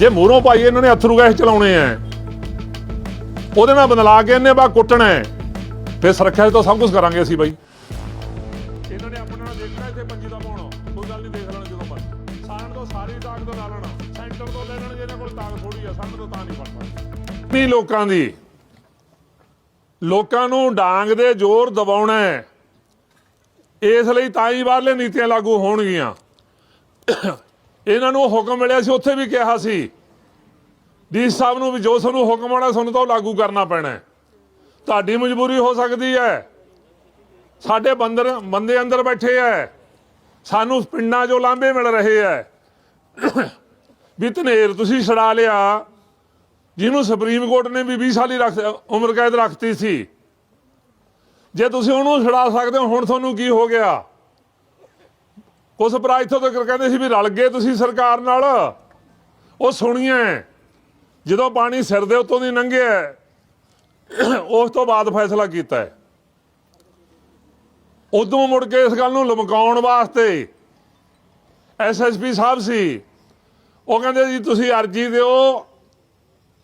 ਜੇ ਮੂਹਰੋਂ ਭਾਈ ਇਹਨਾਂ ਨੇ ਅਥਰੂ ਗੈਸ ਚਲਾਉਣੇ ਆ ਉਹਦੇ ਨਾਲ ਬਦਲਾ ਕੇ ਇਹਨੇ ਬਾ ਕੁੱਟਣਾ। ਫਿਰ ਸੁਰੱਖਿਆ ਤੋਂ ਸਭ ਕੁਝ ਕਰਾਂਗੇ ਅਸੀਂ ਬਾਈ। ਇਹਨਾਂ ਨੇ ਆਪਣੇ ਨਾਲ ਦੇਖਣਾ ਇੱਥੇ ਪੰਜੀ ਦਾ ਪਾਉਣਾ ਕੋਈ ਗੱਲ ਨਹੀਂ ਦੇਖ ਲੈਣਾ ਜਦੋਂ ਮਰਜ਼ੀ। ਸਾਨ ਤੋਂ ਸਾਰੀ ਤਾਕਤ ਲਾ ਲੈਣਾ ਸੈਂਟਰ ਤੋਂ ਲੈ ਲੈਣ ਜਿਹਨਾਂ ਕੋਲ ਤਾਕਤ ਥੋੜੀ ਆ ਸਾਨੂੰ ਤੋਂ ਤਾਂ ਨਹੀਂ ਫੜ ਪਾਉਂਦੇ ਨਹੀਂ ਲੋਕਾਂ ਦੀ ਲੋਕਾਂ ਨੂੰ ਡਾਂਗ ਦੇ ਜ਼ੋਰ ਦਬਾਉਣਾ ਹੈ ਇਸ ਲਈ ਤਾਂ ਹੀ ਬਾਹਰਲੇ ਨੀਤੀਆਂ ਲਾਗੂ ਹੋਣਗੀਆਂ। ਇਹਨਾਂ ਨੂੰ ਹੁਕਮ ਮਿਲਿਆ ਸੀ, ਉੱਥੇ ਵੀ ਕਿਹਾ ਸੀ। ਡੀ ਸਾਹਿਬ ਨੂੰ ਵੀ ਜੋ ਸਾਨੂੰ ਹੁਕਮ ਆਣਾ ਸਾਨੂੰ ਤਾਂ ਉਹ ਲਾਗੂ ਕਰਨਾ ਪੈਣਾ ਤੁਹਾਡੀ ਮਜਬੂਰੀ ਹੋ ਸਕਦੀ ਹੈ। ਸਾਡੇ ਬੰਦਰ, ਬੰਦੇ ਅੰਦਰ ਬੈਠੇ ਐ ਸਾਨੂੰ ਪਿੰਡਾਂ 'ਚੋਂ ਲਾਂਭੇ ਮਿਲ ਰਹੇ ਐ ਵੀ ਧਨੇਰ ਤੁਸੀਂ ਛੜਾ ਲਿਆ। ਜਿਹਨੂੰ ਸੁਪਰੀਮ ਕੋਰਟ ਨੇ ਵੀ 20 ਸਾਲੀ ਰੱਖ, ਉਮਰ ਕੈਦ ਰੱਖਤੀ ਸੀ। ਜੇ ਤੁਸੀਂ ਉਹਨੂੰ ਛੜਾ ਸਕਦੇ ਹੋ, ਹੁਣ ਤੁਹਾਨੂੰ ਕੀ ਹੋ ਗਿਆ? ਕੁਛ ਭਰਾ ਇੱਥੋਂ ਤੱਕ ਕਹਿੰਦੇ ਸੀ ਵੀ ਰਲ ਗਏ ਤੁਸੀਂ ਸਰਕਾਰ ਨਾਲ। ਉਹ ਸੁਣੀਏ, ਜਦੋਂ ਪਾਣੀ ਸਿਰ ਦੇ ਉੱਤੋਂ ਦੀ ਲੰਘਿਆ, ਉਸ ਤੋਂ ਬਾਅਦ ਫੈਸਲਾ ਕੀਤਾ ਉਦੋਂ ਮੁੜ ਕੇ ਇਸ ਗੱਲ ਨੂੰ ਲਮਕਾਉਣ ਵਾਸਤੇ ਐਸਐਸਪੀ ਸਾਹਿਬ ਸੀ। ਉਹ ਕਹਿੰਦੇ ਜੀ, ਤੁਸੀਂ ਅਰਜੀ ਦਿਓ,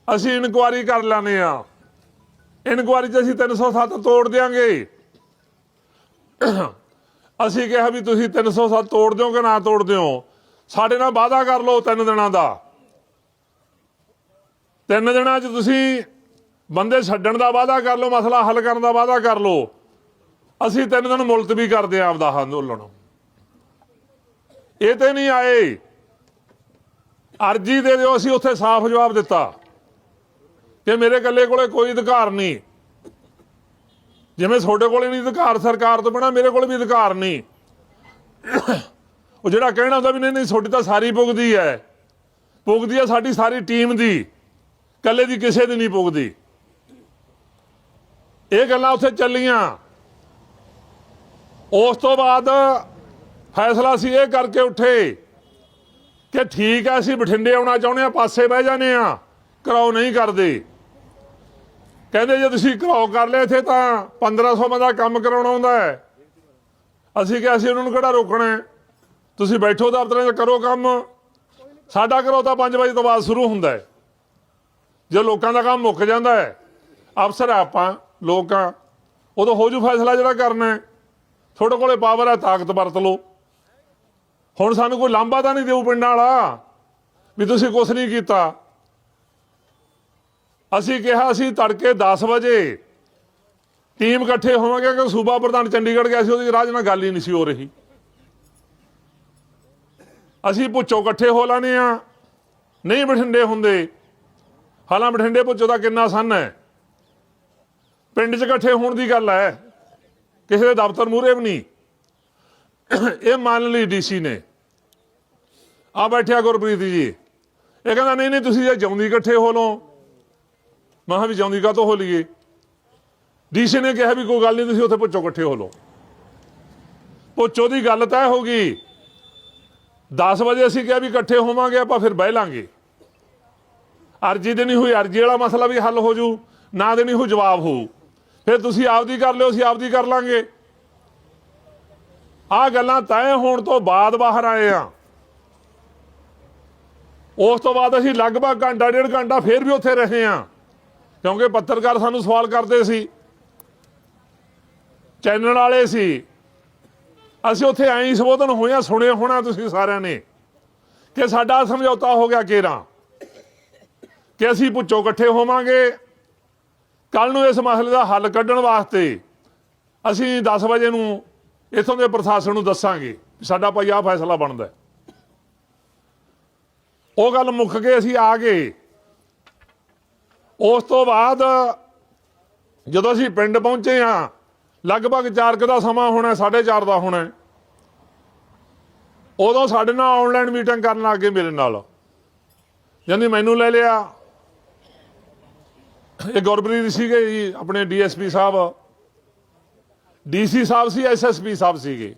ਅਸੀਂ ਇਨਕੁਆਰੀ ਕਰ ਲੈਣੇ ਆ ਇਨਕੁਆਰੀ 'ਚ ਅਸੀਂ 307 ਤੋੜ ਦਿਆਂਗੇ। ਅਸੀਂ ਕਿਹਾ ਵੀ ਤੁਸੀਂ 307 ਤੋੜ ਦਿਓ ਕਿ ਨਾ ਤੋੜ ਦਿਓ? ਸਾਡੇ ਨਾਲ ਵਾਅਦਾ ਕਰ ਲਓ ਤਿੰਨ ਦਿਨਾਂ ਦਾ। ਤਿੰਨ ਦਿਨਾਂ 'ਚ ਤੁਸੀਂ ਬੰਦੇ ਛੱਡਣ ਦਾ ਵਾਅਦਾ ਕਰ ਲਓ, ਮਸਲਾ ਹੱਲ ਕਰਨ ਦਾ ਵਾਅਦਾ ਕਰ ਲਓ। ਅਸੀਂ ਤਿੰਨ ਦਿਨ ਮੁਲਤਵੀ ਕਰਦੇ ਆਂ ਆਪਦਾ ਅੰਦੋਲਨ। ਇਹ ਤੇ ਨਹੀਂ ਆਏ। ਅਰਜੀ ਦੇ ਦਿਓ, ਅਸੀਂ ਉੱਥੇ ਸਾਫ਼ ਜਵਾਬ ਦਿੱਤਾ। ਕਿ ਮੇਰੇ ਇਕੱਲੇ ਕੋਲੇ ਕੋਈ ਅਧਿਕਾਰ ਨਹੀਂ ਜਿਵੇਂ ਤੁਹਾਡੇ ਕੋਲੇ ਨਹੀਂ ਅਧਿਕਾਰ ਸਰਕਾਰ ਤੋਂ ਬਿਨਾ ਮੇਰੇ ਕੋਲ ਵੀ ਅਧਿਕਾਰ ਨਹੀਂ। ਉਹ ਜਿਹੜਾ ਕਹਿਣਾ ਹੁੰਦਾ ਵੀ ਨਹੀਂ ਨਹੀਂ, ਤੁਹਾਡੀ ਤਾਂ ਸਾਰੀ ਪੁੱਗਦੀ ਹੈ। ਪੁੱਗਦੀ ਹੈ ਸਾਡੀ ਸਾਰੀ ਟੀਮ ਦੀ। ਇਕੱਲੇ ਦੀ ਕਿਸੇ ਦੀ ਨਹੀਂ ਪੁੱਗਦੀ ਇਹ ਗੱਲਾਂ ਉੱਥੇ ਚੱਲੀਆਂ। ਉਸ ਤੋਂ ਬਾਅਦ ਫੈਸਲਾ ਸੀ ਇਹ ਕਰਕੇ ਉੱਠੇ ਕਿ ਠੀਕ ਹੈ, ਅਸੀਂ ਬਠਿੰਡੇ ਆਉਣਾ ਚਾਹੁੰਦੇ ਆ ਪਾਸੇ ਬਹਿ ਜਾਂਦੇ ਆ ਕਰਾਓ ਨਹੀਂ ਕਰਦੇ। ਕਹਿੰਦੇ ਜੇ ਤੁਸੀਂ ਘਰਾਓ ਕਰ ਲਿਆ ਇੱਥੇ ਤਾਂ 1500 ਬੰਦਾ ਕੰਮ ਕਰਾਉਣਾ ਹੁੰਦਾ ਹੈ। ਅਸੀਂ ਕਿਹਾ ਅਸੀਂ ਉਹਨਾਂ ਨੂੰ ਕਿਹੜਾ ਰੋਕਣਾ ਹੈ? ਤੁਸੀਂ ਬੈਠੋ ਦਫ਼ਤਰਾਂ 'ਚ, ਕਰੋ ਕੰਮ। ਸਾਡਾ ਕਰੋ ਤਾਂ 5 ਵਜੇ ਤੋਂ ਬਾਅਦ ਸ਼ੁਰੂ ਹੁੰਦਾ ਹੈ। ਜੇ ਲੋਕਾਂ ਦਾ ਕੰਮ ਮੁੱਕ ਜਾਂਦਾ ਹੈ, ਅਫਸਰ ਆ ਆਪਾਂ, ਲੋਕਾਂ ਉਦੋਂ ਹੋ ਜੂ ਫੈਸਲਾ ਜਿਹੜਾ ਕਰਨਾ ਹੈ। ਤੁਹਾਡੇ ਕੋਲੇ ਪਾਵਰ ਹੈ, ਤਾਕਤ ਵਰਤ ਲਓ। ਹੁਣ ਸਾਨੂੰ ਕੋਈ ਲਾਂਭਾ ਤਾਂ ਨਹੀਂ ਦੇਊ ਪਿੰਡਾਂ ਵਾਲਾ, ਵੀ ਤੁਸੀਂ ਕੁਛ ਨਹੀਂ ਕੀਤਾ। ਅਸੀਂ ਕਿਹਾ ਸੀ ਤੜਕੇ 10 ਵਜੇ। ਟੀਮ ਇਕੱਠੇ ਹੋਵਾਂਗੇ ਕਿ ਸੂਬਾ ਪ੍ਰਧਾਨ ਚੰਡੀਗੜ੍ਹ ਗਿਆ ਸੀ, ਉਹਦੀ ਰਾਜ ਨਾਲ ਗੱਲ ਹੀ ਨਹੀਂ ਸੀ ਹੋ ਰਹੀ। ਅਸੀਂ ਪੁੱਛੋ, ਇਕੱਠੇ ਹੋ ਲਾਣੇ ਆ ਨਹੀਂ ਬਠਿੰਡੇ ਹੁੰਦੇ। ਹਾਲਾਂ ਬਠਿੰਡੇ ਪੁੱਛੋ ਦਾ ਕਿੰਨਾ ਸਨ ਹੈ। ਪਿੰਡ 'ਚ ਇਕੱਠੇ ਹੋਣ ਦੀ ਗੱਲ ਹੈ। ਕਿਸੇ ਦੇ ਦਫ਼ਤਰ ਮੂਹਰੇ ਵੀ ਨਹੀਂ। ਇਹ ਮੰਨ ਲਈ ਡੀਸੀ ਨੇ। ਆ ਬੈਠਿਆ ਗੁਰਪ੍ਰੀਤ ਜੀ। ਇਹ ਕਹਿੰਦਾ, ਨਹੀਂ ਨਹੀਂ, ਤੁਸੀਂ ਜੇ ਜਾਉਂਦੀ ਇਕੱਠੇ ਹੋ ਲਓ। ਮੈਂ ਕਿਹਾ ਵੀ ਜਾਉਂਦੀ ਕਾ ਤੋਂ ਹੋ ਲਈਏ? ਡੀਸੀ ਨੇ ਕਿਹਾ ਵੀ ਕੋਈ ਗੱਲ ਨਹੀਂ, ਤੁਸੀਂ ਉੱਥੇ ਪੁੱਛੋ, ਇਕੱਠੇ ਹੋ ਲਓ। ਪੁੱਛੋ ਦੀ ਗੱਲ ਤੈਅ ਹੋ ਗਈ। 10 ਵਜੇ ਅਸੀਂ ਕਿਹਾ ਵੀ ਇਕੱਠੇ ਹੋਵਾਂਗੇ, ਆਪਾਂ ਫਿਰ ਬਹਿ ਲਾਂਗੇ। ਅਰਜੀ ਦੇਣੀ ਹੋਈ, ਅਰਜੀ ਵਾਲਾ ਮਸਲਾ ਵੀ ਹੱਲ ਹੋ ਜੂ, ਨਾ ਦੇਣੀ ਹੋਈ ਜਵਾਬ ਹੋਊ। ਫਿਰ ਤੁਸੀਂ ਆਪਦੀ ਕਰ ਲਿਓ, ਅਸੀਂ ਆਪਦੀ ਕਰ ਲਾਂਗੇ। ਆ ਗੱਲਾਂ ਤੈਅ ਹੋਣ ਤੋਂ ਬਾਅਦ ਬਾਹਰ ਆਏ ਆ। ਉਸ ਤੋਂ ਬਾਅਦ ਅਸੀਂ ਲਗਭਗ ਘੰਟਾ, ਡੇਢ ਘੰਟਾ ਫੇਰ ਵੀ ਉੱਥੇ ਰਹੇ ਆ। ਕਿਉਂਕਿ ਪੱਤਰਕਾਰ ਸਾਨੂੰ ਸਵਾਲ ਕਰਦੇ ਸੀ। ਚੈਨਲ ਵਾਲੇ ਸੀ। ਅਸੀਂ ਉੱਥੇ ਐਂ ਹੀ ਸੰਬੋਧਨ ਹੋਇਆ ਸੁਣੇ ਹੋਣਾ ਤੁਸੀਂ ਸਾਰਿਆਂ ਨੇ ਕਿ ਸਾਡਾ ਸਮਝੌਤਾ ਹੋ ਗਿਆ ਕੇਰਾ। ਕਿ ਅਸੀਂ ਪੁੱਛੋ ਇਕੱਠੇ ਹੋਵਾਂਗੇ। ਕੱਲ ਨੂੰ ਇਸ ਮਸਲੇ ਦਾ ਹੱਲ ਕੱਢਣ ਵਾਸਤੇ ਅਸੀਂ 10 ਵਜੇ ਨੂੰ ਇਥੋਂ ਦੇ ਪ੍ਰਸ਼ਾਸਨ ਨੂੰ ਦੱਸਾਂਗੇ ਸਾਡਾ ਭਾਈ ਆਹ ਫੈਸਲਾ ਬਣਦਾ। ਉਹ ਗੱਲ ਮੁੱਕ ਕੇ ਅਸੀਂ ਆ ਗਏ। ਉਸ ਤੋਂ ਬਾਅਦ ਜਦੋਂ ਅਸੀਂ ਪਿੰਡ ਪਹੁੰਚੇ ਆ ਲਗਭਗ 4 ਦਾ ਸਮਾਂ ਹੋਣਾ 4:30 ਦਾ ਹੋਣਾ। ਉਦੋਂ ਸਾਡੇ ਨਾਲ ਆਨਲਾਈਨ ਮੀਟਿੰਗ ਕਰਨ ਲੱਗ ਗਏ ਮੇਰੇ ਨਾਲ। ਯਾਨੀ ਮੈਨੂੰ ਲੈ ਲਿਆ। ਇਹ ਗੁਰਪ੍ਰੀਤ ਸੀਗੇ ਜੀ, ਆਪਣੇ ਡੀਐਸਪੀ ਸਾਹਿਬ। ਡੀਸੀ ਸਾਹਿਬ ਸੀ, ਐਸਐਸਪੀ ਸਾਹਿਬ ਸੀਗੇ।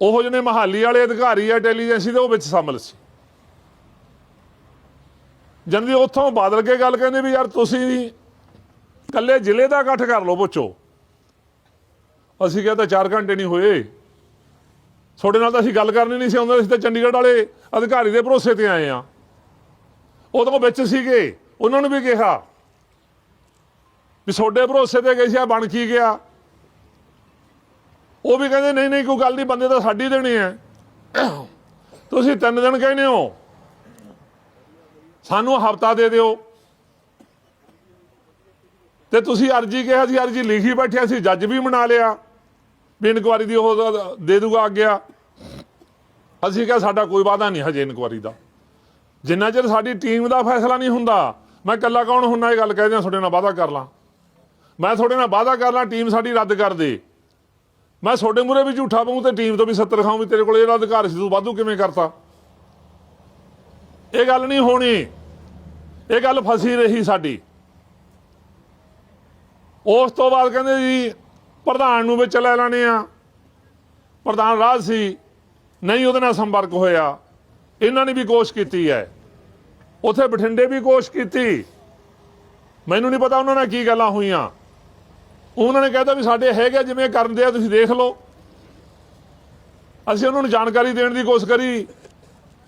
ਉਹ ਜਿਹਨੇ ਮਹਾਲੀ ਵਾਲੇ ਅਧਿਕਾਰੀ ਆ ਇੰਟੈਲੀਜੈਂਸੀ ਦੇ, ਉਹ ਵਿੱਚ ਸ਼ਾਮਲ ਸੀ। ਜਨਦੀ ਉੱਥੋਂ ਬਾਦਲ ਕੇ ਗੱਲ ਕਹਿੰਦੇ ਵੀ ਯਾਰ ਤੁਸੀਂ ਕੱਲੇ ਜ਼ਿਲ੍ਹੇ ਦਾ ਇਕੱਠ ਕਰ ਲਓ ਪੁੱਛੋ। ਅਸੀਂ ਕਿਹਾ ਤਾਂ 4 ਘੰਟੇ ਨਹੀਂ ਹੋਏ। ਤੁਹਾਡੇ ਨਾਲ ਤਾਂ ਅਸੀਂ ਗੱਲ ਕਰਨੀ ਨਹੀਂ ਸੀ ਆਉਂਦੇ, ਅਸੀਂ ਤਾਂ ਚੰਡੀਗੜ੍ਹ ਵਾਲੇ ਅਧਿਕਾਰੀ ਦੇ ਭਰੋਸੇ ਤੇ ਆਏ ਆ ਉਦੋਂ ਵਿੱਚ ਸੀਗੇ, ਉਹਨਾਂ ਨੂੰ ਵੀ ਕਿਹਾ ਵੀ ਤੁਹਾਡੇ ਭਰੋਸੇ ਤੇ ਗਏ ਸੀ ਆ ਬਣ ਕੀ ਗਿਆ। ਉਹ ਵੀ ਕਹਿੰਦੇ, ਨਹੀਂ ਨਹੀਂ, ਕੋਈ ਗੱਲ ਨਹੀਂ, ਬੰਦੇ ਤਾਂ ਸਾਡੀ ਦੇਣੇ ਆ ਤੁਸੀਂ ਤਿੰਨ ਦਿਨ ਕਹਿੰਦੇ ਹੋ ਸਾਨੂੰ ਹਫਤਾ ਦੇ ਦਿਓ। ਤੇ ਤੁਸੀਂ ਅਰਜੀ ਕਿਹਾ ਸੀ, ਅਰਜੀ ਲਿਖੀ ਬੈਠਿਆ ਸੀ ਜੱਜ ਵੀ ਮਨਾ ਲਿਆ। ਵੀ ਇਨਕੁਆਰੀ ਦੀ ਉਹ ਦੇ ਦੂਗਾ ਆਗਿਆ ਅਸੀਂ ਕਿਹਾ ਸਾਡਾ ਕੋਈ ਵਾਦਾ ਨਹੀਂ ਹਜੇ ਇਨਕੁਆਰੀ ਦਾ। ਜਿੰਨਾ ਚਿਰ ਸਾਡੀ ਟੀਮ ਦਾ ਫੈਸਲਾ ਨਹੀਂ ਹੁੰਦਾ, ਮੈਂ ਇਕੱਲਾ ਕੌਣ ਹੁੰਨਾ ਇਹ ਗੱਲ ਕਹਿ ਦਿਆਂ, ਤੁਹਾਡੇ ਨਾਲ ਵਾਦਾ ਕਰ ਲਾਂ। ਮੈਂ ਤੁਹਾਡੇ ਨਾਲ ਵਾਦਾ ਕਰ ਲਾਂ, ਟੀਮ ਸਾਡੀ ਰੱਦ ਕਰ ਦੇ। ਮੈਂ ਤੁਹਾਡੇ ਮੂਰੇ ਵੀ ਝੂਠਾ ਪਾਉਂ ਤੇ ਟੀਮ ਤੋਂ ਵੀ 70 ਖਾਉਂ ਵੀ ਤੇਰੇ ਕੋਲ ਇਹਦਾ ਅਧਿਕਾਰ ਸੀ, ਤੂੰ ਵਾਧੂ ਕਿਵੇਂ ਕਰਤਾ? ਇਹ ਗੱਲ ਨਹੀਂ ਹੋਣੀ। ਇਹ ਗੱਲ ਫਸੀ ਰਹੀ ਸਾਡੀ। ਉਸ ਤੋਂ ਬਾਅਦ ਕਹਿੰਦੇ ਜੀ, ਪ੍ਰਧਾਨ ਨੂੰ ਵਿੱਚ ਲੈ ਲੈਣੇ ਆ। ਪ੍ਰਧਾਨ ਰਾਜ ਸੀ, ਨਹੀਂ ਉਹਦੇ ਨਾਲ ਸੰਪਰਕ ਹੋਇਆ। ਇਹਨਾਂ ਨੇ ਵੀ ਕੋਸ਼ਿਸ਼ ਕੀਤੀ ਹੈ। ਉਥੇ ਬਠਿੰਡੇ ਵੀ ਕੋਸ਼ਿਸ਼ ਕੀਤੀ। ਮੈਨੂੰ ਨਹੀਂ ਪਤਾ ਉਹਨਾਂ ਨਾਲ ਕੀ ਗੱਲਾਂ ਹੋਈਆਂ। ਉਹਨਾਂ ਨੇ ਕਹਿਤਾ ਵੀ ਸਾਡੇ ਹੈਗੇ ਜਿਵੇਂ ਕਰਨ ਦੇ ਆ, ਤੁਸੀਂ ਦੇਖ ਲਓ। ਅਸੀਂ ਉਹਨਾਂ ਨੂੰ ਜਾਣਕਾਰੀ ਦੇਣ ਦੀ ਕੋਸ਼ਿਸ਼ ਕਰੀ।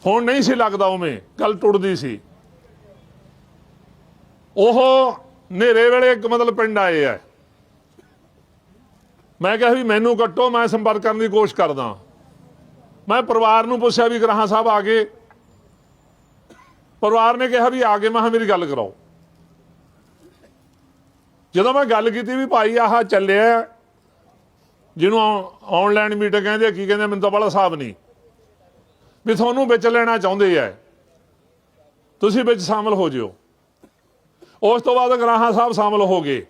ਫੋਨ ਨਹੀਂ ਸੀ ਲੱਗਦਾ ਉਵੇਂ, ਗੱਲ ਟੁੱਟਦੀ ਸੀ। ਉਹ ਨੇਰੇ ਵੇਲੇ ਇੱਕ ਮਤਲਬ ਪਿੰਡ ਆਏ ਆ। ਮੈਂ ਕਿਹਾ ਵੀ ਮੈਨੂੰ ਕੱਟੋ, ਮੈਂ ਸੰਪਰਕ ਕਰਨ ਦੀ ਕੋਸ਼ਿਸ਼ ਕਰਦਾ। ਮੈਂ ਪਰਿਵਾਰ ਨੂੰ ਪੁੱਛਿਆ ਵੀ ਗ੍ਰਾਹਾਂ ਸਾਹਿਬ ਆ ਗਏ। ਪਰਿਵਾਰ ਨੇ ਕਿਹਾ ਵੀ ਆ ਗਏ, ਮੈਂ ਕਿਹਾ ਮੇਰੀ ਗੱਲ ਕਰਾਓ। ਜਦੋਂ ਮੈਂ ਗੱਲ ਕੀਤੀ ਵੀ ਭਾਈ ਆਹ ਚੱਲਿਆ, ਜਿਹਨੂੰ ਆਨਲਾਈਨ ਮੀਟਿੰਗ ਕਹਿੰਦੇ ਕੀ ਕਹਿੰਦੇ ਮੈਨੂੰ ਤਾਂ ਬੜਾ ਹਿਸਾਬ ਨਹੀਂ। ਵੀ ਤੁਹਾਨੂੰ ਵਿੱਚ ਲੈਣਾ ਚਾਹੁੰਦੇ ਆ ਤੁਸੀਂ ਵਿੱਚ ਸ਼ਾਮਲ ਹੋ ਜਿਓ। ਉਸ ਤੋਂ ਬਾਅਦ ਗਰਾਹਾਂ ਸਾਹਿਬ ਸ਼ਾਮਲ ਹੋ ਗਏ।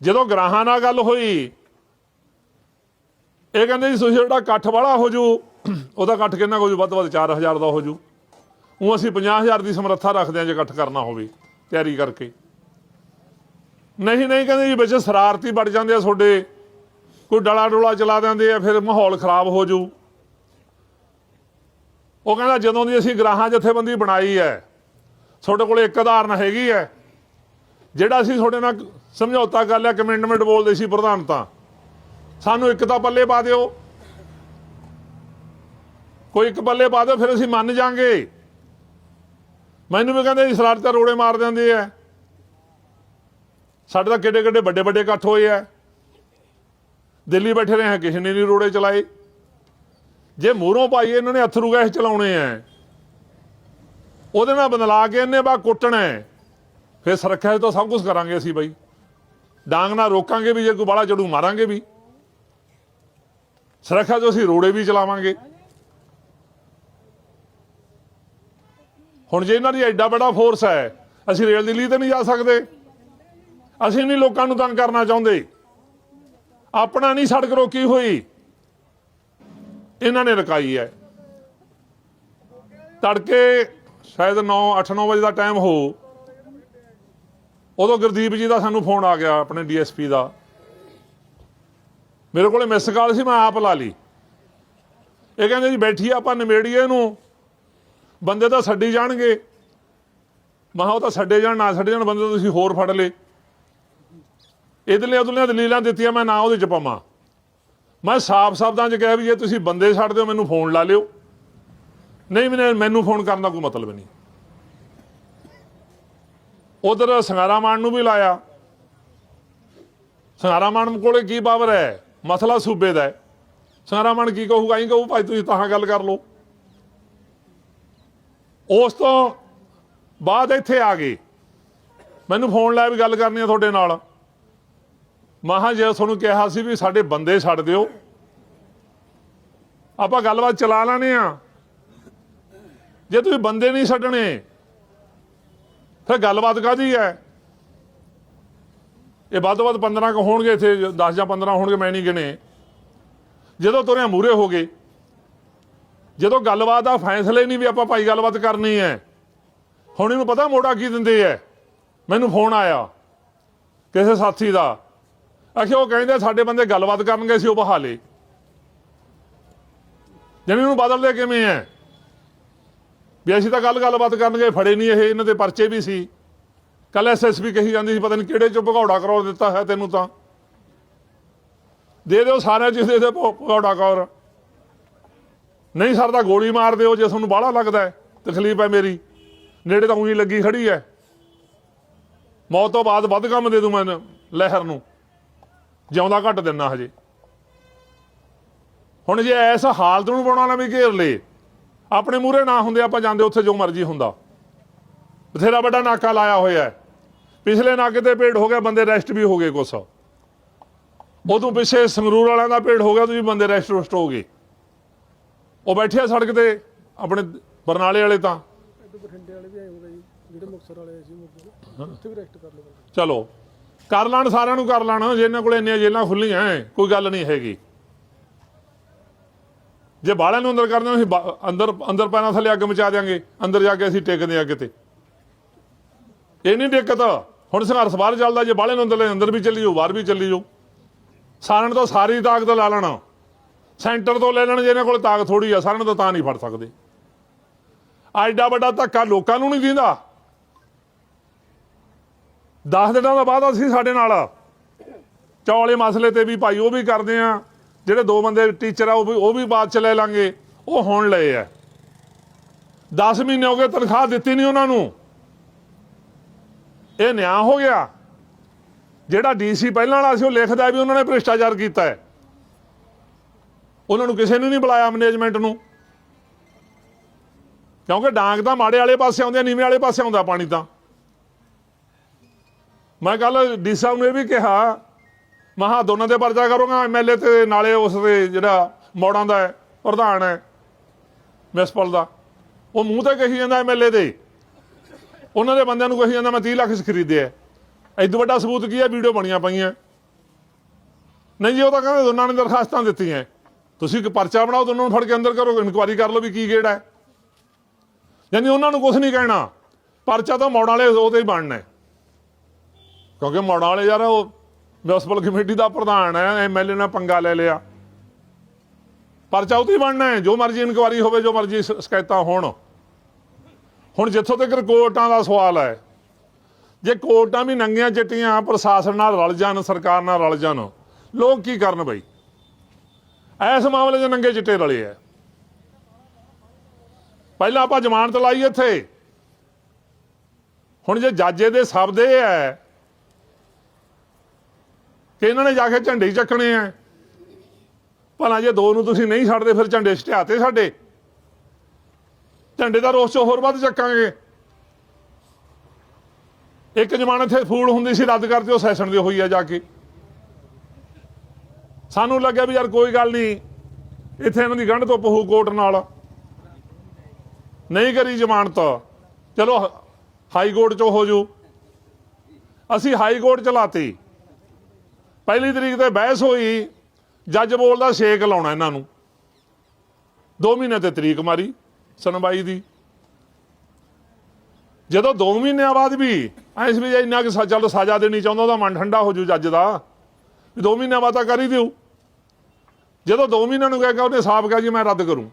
ਜਦੋਂ ਗਰਾਹਾਂ ਨਾਲ ਗੱਲ ਹੋਈ, ਇਹ ਕਹਿੰਦੇ ਜੀ, ਤੁਸੀਂ ਜਿਹੜਾ ਇਕੱਠ ਵਾਲਾ ਹੋ ਜੂ, ਉਹਦਾ ਇਕੱਠ ਕਿੰਨਾ ਕੁ ਹੋ ਜੂ? ਵੱਧ ਤੋਂ ਵੱਧ 4000 ਦਾ ਹੋ ਜੂ। ਉਹ ਅਸੀਂ 50000 ਦੀ ਸਮਰੱਥਾ ਰੱਖਦੇ ਹਾਂ ਜੇ ਇਕੱਠ ਕਰਨਾ ਹੋਵੇ, ਤਿਆਰੀ ਕਰਕੇ। ਨਹੀਂ ਨਹੀਂ ਕਹਿੰਦੇ ਜੀ, ਵਿੱਚ ਸ਼ਰਾਰਤੀ ਵੜ ਜਾਂਦੇ ਆ ਤੁਹਾਡੇ। ਕੋਈ ਡਲਾ ਡੋਲਾ ਚਲਾ ਦਿੰਦੇ ਆ, ਫਿਰ ਮਾਹੌਲ ਖਰਾਬ ਹੋ ਜੂ। ਉਹ ਕਹਿੰਦਾ ਜਦੋਂ ਦੀ ਅਸੀਂ ਗ੍ਰਾਹਾਂ ਜਥੇਬੰਦੀ ਬਣਾਈ ਹੈ, ਤੁਹਾਡੇ ਕੋਲ ਇੱਕ ਉਦਾਹਰਨ ਹੈਗੀ ਹੈ। ਜਿਹੜਾ ਅਸੀਂ ਤੁਹਾਡੇ ਨਾਲ ਸਮਝੌਤਾ ਕਰ ਲਿਆ, ਕਮਿਟਮੈਂਟ ਬੋਲਦੇ ਸੀ ਪ੍ਰਧਾਨ ਤਾਂ। ਸਾਨੂੰ ਇੱਕ ਤਾਂ ਪੱਲੇ ਪਾ ਦਿਓ। ਕੋਈ ਇੱਕ ਪੱਲੇ ਪਾ ਦਿਓ, ਫਿਰ ਅਸੀਂ ਮੰਨ ਜਾਾਂਗੇ। ਮੈਨੂੰ ਵੀ ਕਹਿੰਦੇ ਜੀ ਸਰਾਰਤਾਂ ਰੋੜੇ ਮਾਰ ਦਿੰਦੇ ਆ। ਸਾਡੇ ਤਾਂ ਕਿੱਡੇ ਕਿੱਡੇ ਵੱਡੇ ਵੱਡੇ ਇਕੱਠ ਹੋਏ ਆ। ਦਿੱਲੀ ਬੈਠੇ ਰਹੇ ਆ ਕਿਸੇ ਨੇ ਨਹੀਂ ਰੋੜੇ ਚਲਾਏ। ਜੇ ਮੂਹਰੋਂ ਭਾਈ ਇਹਨਾਂ ਨੇ ਅਥਰੂ ਗੈਸ ਚਲਾਉਣੇ ਆ ਉਹਦੇ ਨਾਲ ਬਦਲਾ ਕੇ ਇਹਨੇ ਬਾ ਕੁੱਟਣਾ ਫਿਰ ਸੁਰੱਖਿਆ ਤੋਂ ਸਭ ਕੁਝ ਕਰਾਂਗੇ ਅਸੀਂ ਬਾਈ। ਡਾਂਗ ਨਾਲ ਰੋਕਾਂਗੇ ਵੀ, ਜੇ ਕੋਈ ਬਾਲਾ ਚੜੂ ਮਾਰਾਂਗੇ ਵੀ। ਸੁਰੱਖਿਆ ਤੋਂ ਅਸੀਂ ਰੋੜੇ ਵੀ ਚਲਾਵਾਂਗੇ। ਹੁਣ ਜੇ ਇਹਨਾਂ ਦੀ ਐਡਾ ਵੱਡਾ ਫੋਰਸ ਹੈ ਅਸੀਂ ਰੇਲ ਦਿੱਲੀ ਤੇ ਨਹੀਂ ਜਾ ਸਕਦੇ। ਅਸੀਂ ਨਹੀਂ ਲੋਕਾਂ ਨੂੰ ਤੰਗ ਕਰਨਾ ਚਾਹੁੰਦੇ। ਆਪਣਾ ਨਹੀਂ ਸੜਕ ਰੋਕੀ ਹੋਈ। ਇਹਨਾਂ ਨੇ ਰਕਾਈ ਹੈ। ਤੜਕੇ ਸ਼ਾਇਦ 9 8-9 ਵਜੇ ਦਾ ਟਾਈਮ ਹੋ। ਉਦੋਂ ਗੁਰਦੀਪ ਜੀ ਦਾ ਸਾਨੂੰ ਫੋਨ ਆ ਗਿਆ ਆਪਣੇ ਡੀਐਸਪੀ ਦਾ। ਮੇਰੇ ਕੋਲੇ ਮਿਸ ਕਾਲ ਸੀ, ਮੈਂ ਆਪ ਲਾ ਲਈ। ਇਹ ਕਹਿੰਦੇ ਜੀ ਬੈਠੀ ਆਪਾਂ, ਨਿਮੇੜੀਏ ਨੂੰ ਬੰਦੇ ਤਾਂ ਛੱਡੀ ਜਾਣਗੇ। ਮਹਾ ਉਹ ਤਾਂ ਛੱਡੇ ਜਾਣ, ਨਾ ਛੱਡੇ ਜਾਣ, ਬੰਦੇ ਤੁਸੀਂ ਹੋਰ ਫੜ ਲੇ ਇਧਰਲੇ ਉਧਰਲੇ ਦਲੀਲਾਂ ਦਿੱਤੀਆਂ, ਮੈਂ ਨਾ ਉਹਦੇ ਚ ਪਾਵਾਂ। ਮੈਂ ਸਾਫ਼ ਸ਼ਬਦਾਂ 'ਚ ਕਿਹਾ ਵੀ ਜੇ ਤੁਸੀਂ ਬੰਦੇ ਛੱਡ ਦਿਓ, ਮੈਨੂੰ ਫੋਨ ਲਾ ਲਿਓ। ਨਹੀਂ ਮੈਨੂੰ ਮੈਨੂੰ ਫੋਨ ਕਰਨ ਦਾ ਕੋਈ ਮਤਲਬ ਨਹੀਂ। ਉਧਰ ਸੰਗਾਰਾ ਮਾਨ ਨੂੰ ਵੀ ਲਾਇਆ। ਸੰਗਾਰਾ ਮਾਨ ਕੋਲੇ ਕੀ ਪਾਵਰ ਹੈ? ਮਸਲਾ ਸੂਬੇ ਦਾ ਹੈ। ਸੰਗਾਰਾ ਮਾਨ ਕੀ ਕਹੂਗਾ ਹੀ ਕਹੂ, ਭਾਈ ਤੁਸੀਂ ਤਾਂ ਗੱਲ ਕਰ ਲਓ। ਉਸ ਤੋਂ ਬਾਅਦ ਇੱਥੇ ਆ ਗਏ। ਮੈਨੂੰ ਫੋਨ ਲਾਇਆ ਵੀ ਗੱਲ ਕਰਨੀ ਆ ਤੁਹਾਡੇ ਨਾਲ। ਮਹਾ ਜੇ ਤੁਹਾਨੂੰ ਕਿਹਾ ਸੀ ਵੀ ਸਾਡੇ ਬੰਦੇ ਛੱਡ ਦਿਓ, ਆਪਾਂ ਗੱਲਬਾਤ ਚਲਾ ਲੈਣੇ ਆ। ਜੇ ਤੁਸੀਂ ਬੰਦੇ ਨਹੀਂ ਛੱਡਣੇ, ਫਿਰ ਗੱਲਬਾਤ ਕਾਦੀ ਹੈ? ਇਹ ਵੱਧ ਤੋਂ ਵੱਧ 15 ਕ ਹੋਣਗੇ ਇੱਥੇ 10 ਜਾਂ 15 ਹੋਣਗੇ, ਮੈਂ ਨਹੀਂ ਗਿਣੇ। ਜਦੋਂ ਤੁਰਿਆ ਮੂਰੇ ਹੋ ਗਏ, ਜਦੋਂ ਗੱਲਬਾਤ ਦਾ ਫੈਸਲੇ ਨਹੀਂ ਵੀ ਆਪਾਂ ਭਾਈ ਗੱਲਬਾਤ ਕਰਨੀ ਹੈ, ਹੁਣ ਇਹਨੂੰ ਪਤਾ ਮੋੜਾ ਕੀ ਦਿੰਦੇ ਐ ਮੈਨੂੰ ਫੋਨ ਆਇਆ ਕਿਸੇ ਸਾਥੀ ਦਾ। ਆਖੇ ਉਹ ਕਹਿੰਦੇ ਸਾਡੇ ਬੰਦੇ ਗੱਲਬਾਤ ਕਰਨ ਗਏ ਸੀ ਉਹ ਬਹਾਲੇ ਜਾਨੀ ਉਹਨੂੰ ਬਦਲਦੇ ਕਿਵੇਂ ਐ? ਵੀ ਅਸੀਂ ਤਾਂ ਗੱਲ ਗੱਲਬਾਤ ਕਰਨਗੇ, ਫੜੇ ਨਹੀਂ ਇਹ, ਇਹਨਾਂ ਦੇ ਪਰਚੇ ਵੀ ਸੀ। ਕੱਲ ਐਸਐਸਪੀ ਕਹੀ ਜਾਂਦੀ ਸੀ, ਪਤਾ ਨਹੀਂ ਕਿਹੜੇ ਚੋਂ ਭਗੌੜਾ ਕਰਵਾ ਦਿੱਤਾ ਹੈ ਤੈਨੂੰ ਤਾਂ। ਦੇ ਦਿਓ ਸਾਰਿਆਂ ਚ ਦੇ ਦੇ ਪਕੌੜਾ ਕੌਰ। ਨਹੀਂ ਸਰਦਾ ਗੋਲੀ ਮਾਰ ਦਿਓ, ਜੇ ਤੁਹਾਨੂੰ ਬਾਹਲਾ ਲੱਗਦਾ ਤਕਲੀਫ ਹੈ ਮੇਰੀ। ਨੇੜੇ ਤਾਂ ਉਹੀ ਲੱਗੀ ਖੜੀ ਹੈ। ਮੌਤ ਤੋਂ ਬਾਅਦ ਵੱਧ ਕੰਮ ਦੇ ਦੂੰ ਮੈਂ ਲਹਿਰ ਨੂੰ। ਜਿਉਂਦਾ ਘੱਟ ਦਿੰਨਾ ਹਜੇ। ਹੁਣ ਜੇ ਐਸ ਹਾਲਤ ਨੂੰ ਬਣਾਉਣਾ ਵੀ ਘੇਰ ਲੇ ਆਪਣੇ ਮੂਹਰੇ ਨਾ ਹੁੰਦੇ ਆਪਾਂ ਜਾਂਦੇ ਉੱਥੇ ਜੋ ਮਰਜ਼ੀ ਹੁੰਦਾ। ਬਥੇਰਾ ਵੱਡਾ ਨਾਕਾ ਲਾਇਆ ਹੋਇਆ ਪਿਛਲੇ ਨਾਕੇ ਤੇ ਪੇੜ ਹੋ ਗਿਆ ਬੰਦੇ ਰੈਸਟ ਵੀ ਹੋ ਗਏ ਕੁਛ। ਉਦੋਂ ਪਿੱਛੇ ਸੰਗਰੂਰ ਵਾਲਿਆਂ ਦਾ ਪੇੜ ਹੋ ਗਿਆ ਤੁਸੀਂ ਬੰਦੇ ਰੈਸਟ ਰੁਸਟ ਹੋ ਗਏ। ਉਹ ਬੈਠੇ ਆ ਸੜਕ ਤੇ ਆਪਣੇ ਬਰਨਾਲੇ ਵਾਲੇ ਤਾਂ। ਇੱਧਰ ਬਠਿੰਡੇ ਵਾਲੇ ਵੀ ਆਏ ਹੋਗਾ ਜੀ ਜਿਹੜੇ ਮੁਕਤਸਰ ਵਾਲੇ ਆਏ ਸੀ ਮੁਕਤਸਰ ਉੱਥੇ ਵੀ ਰੈਸਟ ਕਰ ਲਓ ਚਲੋ। ਕਰ ਲੈਣ, ਸਾਰਿਆਂ ਨੂੰ ਕਰ ਲੈਣ ਜੇ ਇਹਨਾਂ ਕੋਲ ਇੰਨੀਆਂ ਜੇਲਾਂ ਖੁੱਲੀਆਂ ਕੋਈ ਗੱਲ ਨਹੀਂ ਹੈਗੀ। ਜੇ ਬਾਲਿਆਂ ਨੂੰ ਅੰਦਰ ਕਰਦੇ ਅਸੀਂ ਅੰਦਰ ਅੰਦਰ ਪੈਣਾ ਥੱਲੇ ਅੱਗ ਮਚਾ ਦਿਆਂਗੇ, ਅੰਦਰ ਜਾ ਕੇ ਅਸੀਂ ਟੇਕਦੇ ਆ ਕਿਤੇ ਇਹ ਨਹੀਂ ਦਿੱਕਤ, ਹੁਣ ਸੰਘਰਸ਼ ਬਾਹਰ ਚੱਲਦਾ, ਜੇ ਬਾਲਿਆਂ ਨੂੰ ਅੰਦਰ ਲੈ ਅੰਦਰ ਵੀ ਚੱਲੀ ਜਾਓ, ਬਾਹਰ ਵੀ ਚੱਲੀ ਜਾਓ। ਸਾਰਿਆਂ ਨੂੰ ਤਾਂ ਸਾਰੀ ਤਾਕਤ ਲਾ ਲੈਣਾ। ਸੈਂਟਰ ਤੋਂ ਲੈ ਲੈਣ, ਜਿਹਨਾਂ ਕੋਲ ਤਾਕਤ ਥੋੜੀ ਆ, ਸਾਰਿਆਂ ਨੂੰ ਤਾਂ ਤਾਂ ਨਹੀਂ ਫੜ ਸਕਦੇ। ਐਡਾ ਵੱਡਾ ਧੱਕਾ ਲੋਕਾਂ ਨੂੰ ਨਹੀਂ ਦਿੰਦਾ। 10 ਦਿਨਾਂ ਦਾ ਬਾਅਦ ਅਸੀਂ ਸਾਡੇ ਨਾਲ ਚੌਲੇ ਮਸਲੇ ਤੇ ਵੀ ਭਾਈ ਉਹ ਵੀ ਕਰਦੇ ਆ। ਜਿਹੜੇ ਦੋ ਬੰਦੇ ਟੀਚਰ ਆ, ਉਹ ਵੀ ਉਹ ਵੀ ਬਾਅਦ ਚ ਲੈ ਲਾਂਗੇ। ਉਹ ਹੁਣ ਲਏ ਆ। 10 ਮਹੀਨੇ ਹੋ ਗਏ ਤਨਖਾਹ ਦਿੱਤੀ ਨਹੀਂ ਉਹਨਾਂ ਨੂੰ। ਇਹ ਨਿਆਂ ਹੋ ਗਿਆ। ਜਿਹੜਾ ਡੀਸੀ ਪਹਿਲਾਂ ਵਾਲਾ ਸੀ, ਉਹ ਲਿਖਦਾ ਵੀ ਉਹਨਾਂ ਨੇ ਭ੍ਰਿਸ਼ਟਾਚਾਰ ਕੀਤਾ ਹੈ। ਉਹਨਾਂ ਨੂੰ ਕਿਸੇ ਨੂੰ ਨਹੀਂ ਬੁਲਾਇਆ ਮੈਨੇਜਮੈਂਟ ਨੂੰ। ਕਿਉਂਕਿ ਡਾਂਗ ਤਾਂ ਮਾੜੇ ਵਾਲੇ ਪਾਸੇ ਆਉਂਦੇ ਨੀਵੇਂ ਵਾਲੇ ਪਾਸੇ ਆਉਂਦਾ ਪਾਣੀ ਤਾਂ। ਮੈਂ ਕੱਲ ਡੀ ਸਾਹਿਬ ਨੂੰ ਇਹ ਵੀ ਕਿਹਾ ਮਹਾ ਦੋਨਾਂ ਦੇ ਪਰਚਾ ਕਰੂੰਗਾ ਐਮਐਲਏ ਤੇ ਨਾਲੇ ਉਸ ਦੇ ਜਿਹੜਾ ਮੋੜਾਂ ਦਾ ਪ੍ਰਧਾਨ ਹੈ ਮਿਸਪਲ ਦਾ। ਉਹ ਮੂੰਹ ਤੇ ਕਹੀ ਜਾਂਦਾ ਐਮਐਲਏ ਦੇ। ਉਹਨਾਂ ਦੇ ਬੰਦਿਆਂ ਨੂੰ ਕਹੀ ਜਾਂਦਾ ਮੈਂ 30 ਲੱਖ ਚ ਖਰੀਦਿਆ ਐਦੋਂ ਵੱਡਾ ਸਬੂਤ ਕੀ ਹੈ? ਵੀਡੀਓ ਬਣੀਆਂ ਪਈਆਂ। ਨਹੀਂ ਜੀ, ਉਹ ਤਾਂ ਕਹਿੰਦੇ ਦੋਨਾਂ ਨੇ ਦਰਖਾਸਤਾਂ ਦਿੱਤੀਆਂ ਤੁਸੀਂ ਇੱਕ ਪਰਚਾ ਬਣਾਓ, ਦੋਨਾਂ ਨੂੰ ਫੜ ਕੇ ਅੰਦਰ ਕਰੋ, ਇਨਕੁਆਰੀ ਕਰ ਲਓ ਵੀ ਕੀ ਗੇੜ ਹੈ। ਯਾਨੀ ਉਹਨਾਂ ਨੂੰ ਕੁਝ ਨਹੀਂ ਕਹਿਣਾ। ਪਰਚਾ ਤਾਂ ਮੋੜਾਂ ਵਾਲੇ ਉਹਦੇ ਹੀ ਬਣਨਾ ਹੈ। ਕਿਉਂਕਿ ਮੋੜਾਂ ਵਾਲੇ ਯਾਰ, ਉਹ ਮਿਊਨਿਸਪਲ ਕਮੇਟੀ ਦਾ ਪ੍ਰਧਾਨ ਹੈ ਐਮਐਲਏ ਨੇ ਪੰਗਾ ਲੈ ਲਿਆ। ਪਰਚਾ ਉਤੇ ਬਣਨਾ ਹੈ, ਜੋ ਮਰਜ਼ੀ ਇਨਕੁਆਰੀ ਹੋਵੇ, ਜੋ ਮਰਜ਼ੀ ਸ਼ਿਕਾਇਤਾਂ ਹੋਣ। ਹੁਣ ਜਿੱਥੋਂ ਤੱਕ ਕੋਰਟਾਂ ਦਾ ਸਵਾਲ ਹੈ, ਜੇ ਕੋਰਟਾਂ ਵੀ ਨੰਗੀਆਂ ਚਿੱਟੀਆਂ, ਪ੍ਰਸ਼ਾਸਨ ਨਾਲ ਰਲ ਜਾਣ, ਸਰਕਾਰ ਨਾਲ ਰਲ ਜਾਣ, ਲੋਕ ਕੀ ਕਰਨ ਬਈ? ਐਸ ਮਾਮਲੇ 'ਚ ਨੰਗੇ ਚਿੱਟੇ ਰਲੇ ਐ ਪਹਿਲਾਂ ਆਪਾਂ ਜ਼ਮਾਨਤ ਲਾਈ ਇੱਥੇ। ਹੁਣ ਜੇ ਜੱਜੇ ਦੇ ਸ਼ਬਦ ਇਹ ਹੈ ਕਿ ਇਹਨਾਂ ਨੇ ਜਾ ਕੇ ਝੰਡੇ ਹੀ ਚੱਕਣੇ ਆ। ਭਲਾ ਜੇ ਦੋ ਨੂੰ ਤੁਸੀਂ ਨਹੀਂ ਛੱਡਦੇ, ਫਿਰ ਝੰਡੇ ਛਟਿਆਤੇ ਸਾਡੇ। ਝੰਡੇ ਦਾ ਰੋਸ ਚੋਂ ਹੋਰ ਵੱਧ ਚੱਕਾਂਗੇ। ਇੱਕ ਜ਼ਮਾਨਤ ਇੱਥੇ ਫੂਲ ਹੁੰਦੀ ਸੀ, ਰੱਦ ਕਰਤੇ ਉਹ ਸੈਸ਼ਨ ਦੀ ਹੋਈ ਆ ਜਾ ਕੇ। ਸਾਨੂੰ ਲੱਗਿਆ ਵੀ ਯਾਰ ਕੋਈ ਗੱਲ ਨਹੀਂ, ਇੱਥੇ ਇਹਨਾਂ ਦੀ ਗੰਢ ਤੋਂ ਪਹੂ ਕੋਰਟ ਨਾਲ। ਨਹੀਂ ਕਰੀ ਜ਼ਮਾਨਤ। ਚਲੋ, ਹ- ਹਾਈ ਕੋਰਟ ਚੋਂ ਹੋ ਜੂ। ਅਸੀਂ ਹਾਈ ਕੋਰਟ ਚਲਾਤੀ ਪਹਿਲੀ ਤਰੀਕ ਤੇ ਬਹਿਸ ਹੋਈ, ਜੱਜ ਬੋਲਦਾ ਛੇਕ ਲਾਉਣਾ ਇਹਨਾਂ ਨੂੰ। 2 ਮਹੀਨੇ ਤੇ ਤਰੀਕ ਮਾਰੀ ਸੁਣਵਾਈ ਦੀ। ਜਦੋਂ 2 ਮਹੀਨਿਆਂ ਬਾਅਦ ਵੀ ਐਸ ਵੀ ਜੇ ਇੰਨਾ ਕਿ ਚੱਲ ਲੋ ਸਜ਼ਾ ਦੇਣੀ ਚਾਹੁੰਦਾ, ਉਹਦਾ ਮਨ ਠੰਡਾ ਹੋ ਜੂ ਜੱਜ ਦਾ। ਵੀ 2 ਮਹੀਨਿਆਂ ਬਾਅਦ ਤਾਂ ਕਰ ਹੀ ਦਿਓ। ਜਦੋਂ 2 ਮਹੀਨਿਆਂ ਨੂੰ ਕਹਿ ਕੇ ਉਹਨੇ ਸਾਫ਼ ਕਿਹਾ ਜੀ, ਮੈਂ ਰੱਦ ਕਰੂੰ।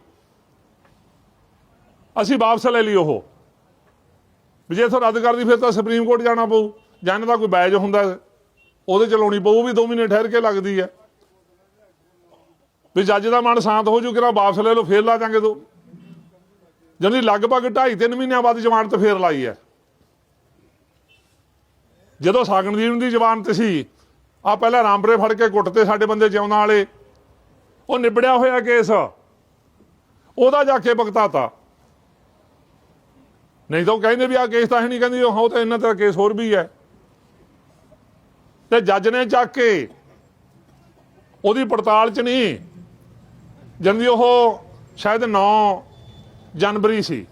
ਅਸੀਂ ਵਾਪਸ ਲੈ ਲਈ ਉਹ। ਵੀ ਜੇ ਇਥੋਂ ਰੱਦ ਕਰਦੀ, ਫਿਰ ਤਾਂ ਸੁਪਰੀਮ ਕੋਰਟ ਜਾਣਾ ਪਊ। ਜਾਂ ਇਹਨਾਂ ਦਾ ਕੋਈ ਬੈਜ ਹੁੰਦਾ। ਉਹਦੇ ਚਲਾਉਣੀ ਪਊ, ਉਹ ਵੀ 2 ਮਹੀਨੇ ਠਹਿਰ ਕੇ ਲੱਗਦੀ ਹੈ ਵੀ ਜੱਜ ਦਾ ਮਨ ਸ਼ਾਂਤ ਹੋ ਜੂ ਕਿਰਾ ਵਾਪਸ ਲੈ ਲਓ, ਫੇਰ ਲਾ ਦਾਂਗੇ ਦੋ। ਜਾਨੀ ਲਗਭਗ 2.5 3 ਮਹੀਨਿਆਂ ਬਾਅਦ ਜ਼ਮਾਨਤ ਫੇਰ ਲਾਈ ਹੈ ਜਦੋਂ ਸਾਗਣਦੀਪ ਦੀ ਜ਼ਮਾਨਤ ਸੀ ਆ ਪਹਿਲਾਂ ਰਾਮਪੁਰੇ ਫੜ ਕੇ ਕੁੱਟਤੇ ਸਾਡੇ ਬੰਦੇ ਜਿਉਣਾ ਵਾਲੇ। ਉਹ ਨਿਬੜਿਆ ਹੋਇਆ ਕੇਸ। ਉਹਦਾ ਜਾ ਕੇ ਭਗਤਾਤਾ। ਨਹੀਂ ਤਾਂ ਉਹ ਕਹਿੰਦੇ ਵੀ ਆ ਕੇਸ ਤਾਂ ਹੈ ਨਹੀਂ ਕਹਿੰਦੀ ਉਹ ਤਾਂ ਇਹਨਾਂ ਦਾ ਕੇਸ ਹੋਰ ਵੀ ਹੈ। ਤੇ ਜੱਜ ਨੇ ਚੱਕ ਕੇ ਉਹਦੀ ਪੜਤਾਲ ਚ ਨਹੀਂ ਜਨਦੀ ਉਹ ਸ਼ਾਇਦ 9 ਜਨਵਰੀ ਸੀ।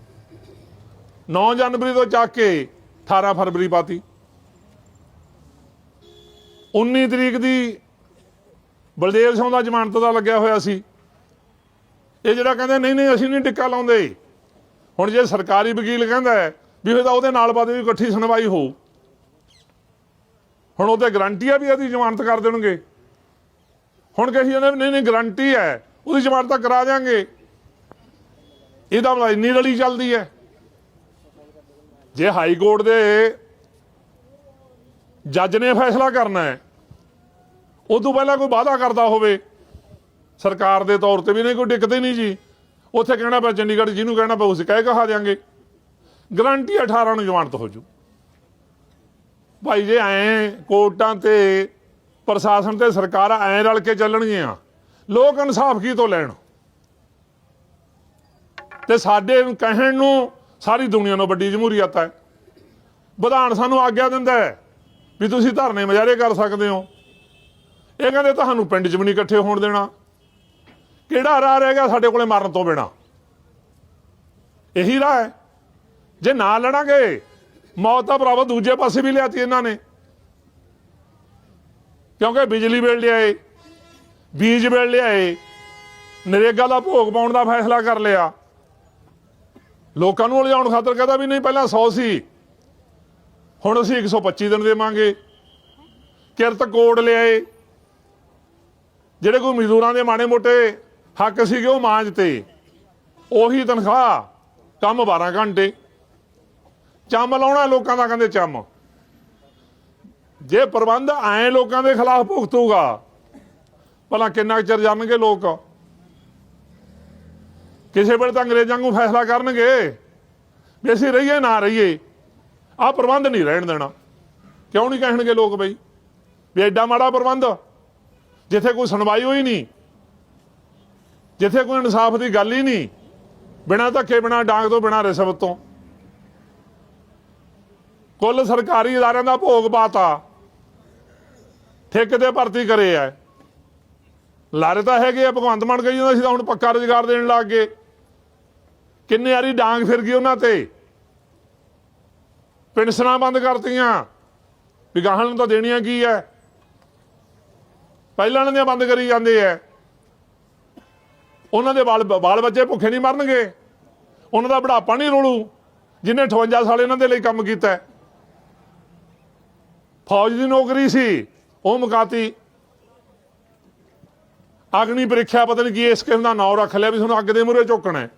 9 ਜਨਵਰੀ ਤੋਂ ਚੱਕ ਕੇ 18 ਫਰਵਰੀ ਪਾਤੀ। 19 ਤਰੀਕ ਦੀ ਬਲਦੇਵ ਸਿੰਘ ਦਾ ਜ਼ਮਾਨਤ ਦਾ ਲੱਗਿਆ ਹੋਇਆ ਸੀ। ਇਹ ਜਿਹੜਾ ਕਹਿੰਦੇ, ਨਹੀਂ ਨਹੀਂ, ਅਸੀਂ ਨਹੀਂ ਟਿੱਕਾ ਲਾਉਂਦੇ। ਹੁਣ ਜੇ ਸਰਕਾਰੀ ਵਕੀਲ ਕਹਿੰਦਾ ਵੀ ਫਿਰ ਤਾਂ ਉਹਦੇ ਨਾਲ ਬਾਅਦ ਵੀ ਇਕੱਠੀ ਸੁਣਵਾਈ ਹੋਊ। ਹੁਣ ਉਹਤੇ ਗਰੰਟੀ ਆ ਵੀ ਇਹਦੀ ਜ਼ਮਾਨਤ ਕਰ ਦੇਣਗੇ। ਹੁਣ ਕਹੀ ਜਾਂਦੇ ਵੀ ਨਹੀਂ ਨਹੀਂ, ਗਰੰਟੀ ਹੈ, ਉਹਦੀ ਜ਼ਮਾਨਤ ਤਾਂ ਕਰਾ ਦਿਆਂਗੇ। ਇਹਦਾ ਮਤਲਬ ਇੰਨੀ ਰਲੀ ਚੱਲਦੀ ਹੈ। ਜੇ ਹਾਈ ਕੋਰਟ ਦੇ ਜੱਜ ਨੇ ਫੈਸਲਾ ਕਰਨਾ ਹੈ ਤੋਂ ਪਹਿਲਾਂ ਕੋਈ ਵਾਅਦਾ ਕਰਦਾ ਹੋਵੇ। ਸਰਕਾਰ ਦੇ ਤੌਰ ਤੇ ਵੀ ਨਹੀਂ, ਕੋਈ ਦਿੱਕਤ ਨਹੀਂ ਜੀ। ਉੱਥੇ ਕਹਿਣਾ ਪਿਆ, ਚੰਡੀਗੜ੍ਹ ਜਿਹਨੂੰ ਕਹਿਣਾ ਪਿਆ, ਉਸ ਕਹਿ ਕਹਾ ਦਿਆਂਗੇ। ਗਰੰਟੀ 18 ਨੂੰ ਜ਼ਮਾਨਤ ਹੋ ਜੂ। ਭਾਈ ਜੇ ਐ ਕੋਰਟਾਂ ਤੇ ਪ੍ਰਸ਼ਾਸਨ ਤੇ ਸਰਕਾਰਾਂ ਐ ਰਲ ਕੇ ਚੱਲਣਗੀਆਂ, ਲੋਕ ਇਨਸਾਫ ਕੀ ਤੋਂ ਲੈਣ। ਤੇ ਸਾਡੇ ਕਹਿਣ ਨੂੰ ਸਾਰੀ ਦੁਨੀਆ ਨੂੰ ਵੱਡੀ ਜਮਹੂਰੀਅਤ ਹੈ। ਵਿਧਾਨ ਸਾਨੂੰ ਆਗਿਆ ਦਿੰਦਾ ਹੈ ਵੀ ਤੁਸੀਂ ਧਰਨੇ ਮੁਜ਼ਾਹਰੇ ਕਰ ਸਕਦੇ ਹੋ। ਇਹ ਕਹਿੰਦੇ ਤੁਹਾਨੂੰ ਪਿੰਡ 'ਚ ਵੀ ਨਹੀਂ ਇਕੱਠੇ ਹੋਣ ਦੇਣਾ। ਕਿਹੜਾ ਰਾਹ ਰਹਿ ਗਿਆ ਸਾਡੇ ਕੋਲੇ ਮਰਨ ਤੋਂ ਬਿਨਾ? ਇਹੀ ਰਾਹ ਹੈ। ਜੇ ਨਾ ਲੜਾਂਗੇ ਮੌਤ ਤਾਂ ਭਰਾਵਾ ਦੂਜੇ ਪਾਸੇ ਵੀ ਲਿਆਤੀ ਇਹਨਾਂ ਨੇ। ਕਿਉਂਕਿ ਬਿਜਲੀ ਬਿੱਲ ਲਿਆਏ, ਬੀਜ ਬਿੱਲ ਲਿਆਏ, ਨਰੇਗਾ ਦਾ ਭੋਗ ਪਾਉਣ ਦਾ ਫੈਸਲਾ ਕਰ ਲਿਆ। ਲੋਕਾਂ ਨੂੰ ਉਲਝਾਉਣ ਖਾਤਰ ਕਹਿੰਦਾ ਵੀ ਨਹੀਂ, ਪਹਿਲਾਂ 100 ਸੀ। ਹੁਣ ਅਸੀਂ 125 ਦਿਨ ਦੇਵਾਂਗੇ। ਕਿਰਤ ਕੋਡ ਲਿਆਏ। ਜਿਹੜੇ ਕੋਈ ਮਜ਼ਦੂਰਾਂ ਦੇ ਮਾੜੇ ਮੋਟੇ ਹੱਕ ਸੀਗੇ ਉਹ ਮਾਂਜ ਤੇ। ਉਹੀ ਤਨਖਾਹ ਕੰਮ 12 ਘੰਟੇ। ਚੰਮ ਲਾਉਣਾ ਲੋਕਾਂ ਦਾ, ਕਹਿੰਦੇ ਚੰਮ। ਜੇ ਪ੍ਰਬੰਧ ਐ ਲੋਕਾਂ ਦੇ ਖਿਲਾਫ ਭੁਗਤੂਗਾ, ਭਲਾ ਕਿੰਨਾ ਕੁ ਚਿਰ ਜਾਣਗੇ ਲੋਕ? ਕਿਸੇ ਵੇਲੇ ਤਾਂ ਅੰਗਰੇਜ਼ਾਂ ਨੂੰ ਫੈਸਲਾ ਕਰਨਗੇ ਵੀ ਅਸੀਂ ਰਹੀਏ, ਨਾ ਰਹੀਏ। ਆਹ ਪ੍ਰਬੰਧ ਨਹੀਂ ਰਹਿਣ ਦੇਣਾ। ਕਿਉਂ ਨਹੀਂ ਕਹਿਣਗੇ ਲੋਕ ਬਈ? ਵੀ ਐਡਾ ਮਾੜਾ ਪ੍ਰਬੰਧ, ਜਿੱਥੇ ਕੋਈ ਸੁਣਵਾਈ ਹੋਈ ਨਹੀਂ, ਜਿੱਥੇ ਕੋਈ ਇਨਸਾਫ ਦੀ ਗੱਲ ਹੀ ਨਹੀਂ, ਬਿਨਾਂ ਧੱਕੇ, ਬਿਨਾਂ ਡਾਂਗ ਤੋਂ, ਬਿਨਾਂ ਰਿਸ਼ਵਤ ਤੋਂ। ਕੁੱਲ ਸਰਕਾਰੀ ਅਦਾਰਿਆਂ ਦਾ ਭੋਗ ਪਾਤਾ। ਠੇਕੇ ਤੇ ਭਰਤੀ ਕਰੇ ਐ। ਲਾਰੇ ਤਾਂ ਹੈਗੇ ਆ, ਭਗਵੰਤ ਮਾਨ ਕਹੀ ਜਾਂਦਾ ਸੀ ਤਾਂ ਹੁਣ ਪੱਕਾ ਰੁਜ਼ਗਾਰ ਦੇਣ ਲੱਗ ਗਏ। ਕਿੰਨੇ ਵਾਰੀ ਡਾਂਗ ਫਿਰ ਗਈ ਉਹਨਾਂ ਤੇ। ਪੈਨਸ਼ਨਾਂ ਬੰਦ ਕਰਤੀਆਂ। ਵੀ ਗਾਹਾਂ ਨੂੰ ਤਾਂ ਦੇਣੀਆਂ ਕੀ ਐ। ਪਹਿਲਾਂ ਵਾਲਿਆਂ ਦੀਆਂ ਬੰਦ ਕਰੀ ਜਾਂਦੇ ਐ। ਉਹਨਾਂ ਦੇ ਬਾਲ ਬਾਲ ਬੱਚੇ ਭੁੱਖੇ ਨਹੀਂ ਮਰਨਗੇ। ਉਹਨਾਂ ਦਾ ਬੁਢਾਪਾ ਨਹੀਂ ਰੋਲੂ। ਜਿਨੇ 58 ਸਾਲ ਇਹਨਾਂ ਦੇ ਲਈ ਕੰਮ ਕੀਤਾ ਫੌਜ ਦੀ ਨੌਕਰੀ ਸੀ, ਉਹ ਮੁਕਾਤੀ। ਅਗਨੀ ਪ੍ਰੀਖਿਆ ਪਤਾ ਨਹੀਂ ਕੀ ਇਸ ਕਿਸਮ ਦਾ ਨਾਂ ਰੱਖ ਲਿਆ ਵੀ ਤੁਹਾਨੂੰ ਅੱਗ ਦੇ ਮੂਹਰੇ ਝੁਕਣਾ ਹੈ।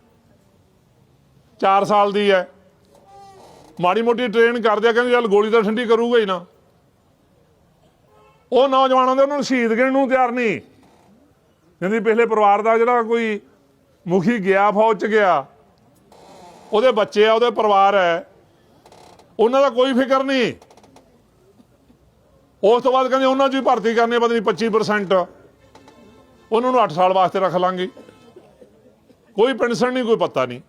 4 ਸਾਲ ਦੀ ਹੈ। ਮਾੜੀ ਮੋਟੀ ਟ੍ਰੇਨ ਕਰਦੇ ਆ, ਕਹਿੰਦੇ ਚੱਲ ਗੋਲੀ ਤਾਂ ਠੰਡੀ ਕਰੂਗਾ ਹੀ ਨਾ। ਉਹ ਨੌਜਵਾਨਾਂ ਦੇ ਉਹਨਾਂ ਨੂੰ ਸ਼ਹੀਦ ਗਿਣਨ ਨੂੰ ਤਿਆਰ ਨਹੀਂ। ਕਹਿੰਦੀ ਪਿਛਲੇ ਪਰਿਵਾਰ ਦਾ ਜਿਹੜਾ ਕੋਈ ਮੁਖੀ ਗਿਆ, ਫੌਜ ਚ ਗਿਆ, ਉਹਦੇ ਬੱਚੇ ਆ, ਉਹਦੇ ਪਰਿਵਾਰ ਹੈ। ਉਹਨਾਂ ਦਾ ਕੋਈ ਫਿਕਰ ਨਹੀਂ। ਉਸ ਤੋਂ ਬਾਅਦ ਕਹਿੰਦੇ ਉਹਨਾਂ 'ਚ ਵੀ ਭਰਤੀ ਕਰਨੀ ਪਤਾ ਨਹੀਂ 25% ਉਹਨਾਂ ਨੂੰ 8 ਸਾਲ ਵਾਸਤੇ ਰੱਖ ਲਾਂਗੇ। ਕੋਈ ਪੈਨਸ਼ਨ ਨਹੀਂ, ਕੋਈ ਪਤਾ ਨਹੀਂ।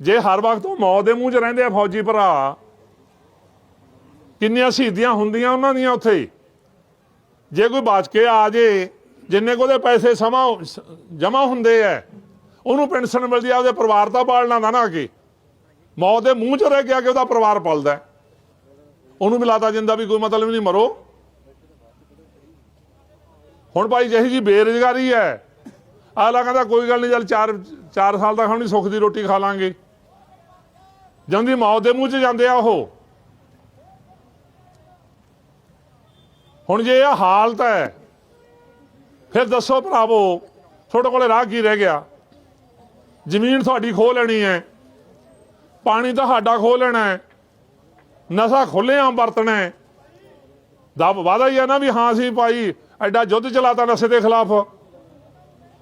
ਜੇ ਹਰ ਵਕਤ ਉਹ ਮੌਤ ਦੇ ਮੂੰਹ 'ਚ ਰਹਿੰਦੇ ਆ ਫੌਜੀ ਭਰਾ, ਕਿੰਨੀਆਂ ਸ਼ਹੀਦੀਆਂ ਹੁੰਦੀਆਂ ਉਹਨਾਂ ਦੀਆਂ ਉੱਥੇ? ਜੇ ਕੋਈ ਬਚ ਕੇ ਆ ਜੇ, ਜਿੰਨੇ ਕੋ ਉਹਦੇ ਪੈਸੇ ਸਮਾਂ ਜਮਾ ਹੁੰਦੇ ਐ ਉਹਨੂੰ ਪੈਨਸ਼ਨ ਮਿਲਦੀ ਆ, ਉਹਦੇ ਪਰਿਵਾਰ ਦਾ ਪਾਲਣਾ ਦਾ ਨਾ ਅੱਗੇ। ਮੌਤ ਦੇ ਮੂੰਹ 'ਚ ਰਹਿ ਕੇ ਆ ਕੇ ਉਹਦਾ ਪਰਿਵਾਰ ਪਲਦਾ। ਉਹਨੂੰ ਮਿਲਾਤਾ ਲਾਤਾ ਜਿੰਦਾ ਵੀ ਕੋਈ ਮਤਲਬ ਨਹੀਂ ਮਰੋ। ਹੁਣ ਭਾਈ ਜਿਹੀ ਜੀ ਬੇਰੁਜ਼ਗਾਰੀ ਹੈ। ਆਲਾ ਕਹਿੰਦਾ ਕੋਈ ਗੱਲ ਨਹੀਂ, ਚੱਲ 4 4 ਸਾਲ ਤੱਕ ਹਮਣੀ ਸੁੱਖ ਦੀ ਰੋਟੀ ਖਾ ਲਾਂਗੇ। ਜਾਂਦੀ ਮੌਤ ਦੇ ਮੂੰਹ 'ਚ ਜਾਂਦੇ ਆ ਉਹ। ਹੁਣ ਜੇ ਇਹ ਹਾਲਤ ਹੈ, ਫਿਰ ਦੱਸੋ ਭਰਾਵੋ, ਤੁਹਾਡੇ ਕੋਲੇ ਰਾਹ ਕੀ ਰਹਿ ਗਿਆ? ਜ਼ਮੀਨ ਤੁਹਾਡੀ ਖੋਹ ਲੈਣੀ ਹੈ। ਪਾਣੀ ਤੁਹਾਡਾ ਖੋਹ ਲੈਣਾ ਹੈ। ਨਸ਼ਾ ਖੁੱਲ੍ਹੇਆਮ ਵਰਤਣਾ ਹੈ ਦਾ ਵਾਦਾ ਹੀ ਹੈ ਨਾ ਵੀ ਹਾਂ ਅਸੀਂ ਭਾਈ ਐਡਾ ਯੁੱਧ ਚਲਾਤਾ ਨਸ਼ੇ ਦੇ ਖਿਲਾਫ।